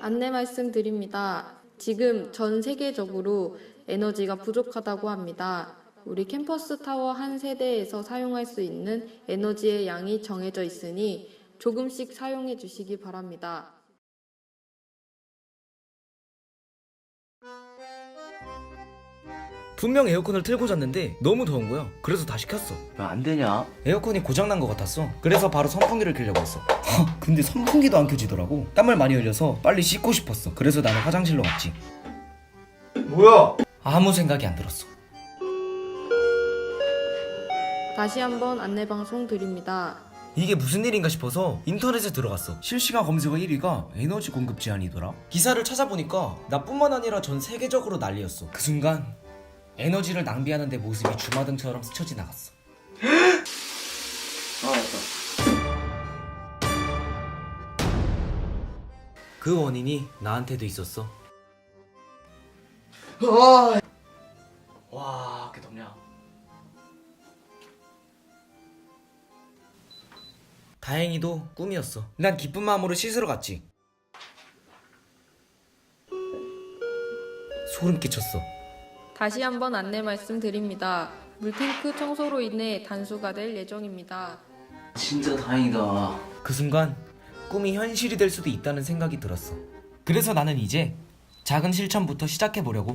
안내 말씀드립니다. 지금 전 세계적으로 에너지가 부족하다고 합니다. 우리 캠퍼스 타워 한 세대에서 사용할 수 있는 에너지의 양이 정해져 있으니 조금씩 사용해 주시기 바랍니다. 분명 에어컨을 틀고 잤는데 너무 더운 거야. 그래서 다시 켰어. 왜 안 되냐? 에어컨이 고장난 것 같았어. 그래서 바로 선풍기를 켜려고 했어. 근데 선풍기도 안 켜지더라고. 땀을 많이 흘려서 빨리 씻고 싶었어. 그래서 나는 화장실로 갔지. 뭐야? 아무 생각이 안 들었어. 다시 한번 안내 방송 드립니다. 이게 무슨 일인가 싶어서 인터넷에 들어갔어. 실시간 검색어 1위가 에너지 공급 제한이더라. 기사를 찾아보니까 나뿐만 아니라 전 세계적으로 난리였어. 그 순간 에너지를 낭비하는 내 모습이 주마등처럼 스쳐 지나갔어. 아 맞다. 그 원인이 나한테도 있었어. 아. 와, 그 덥냐? 다행히도 꿈이었어. 난 기쁜 마음으로 씻으러 갔지. 소름 끼쳤어. 다시 한번 안내 말씀드립니다. 물탱크 청소로 인해 단수가 될 예정입니다. 진짜 다행이다. 그 순간 꿈이 현실이 될 수도 있다는 생각이 들었어. 그래서 나는 이제 작은 실천부터 시작해 보려고.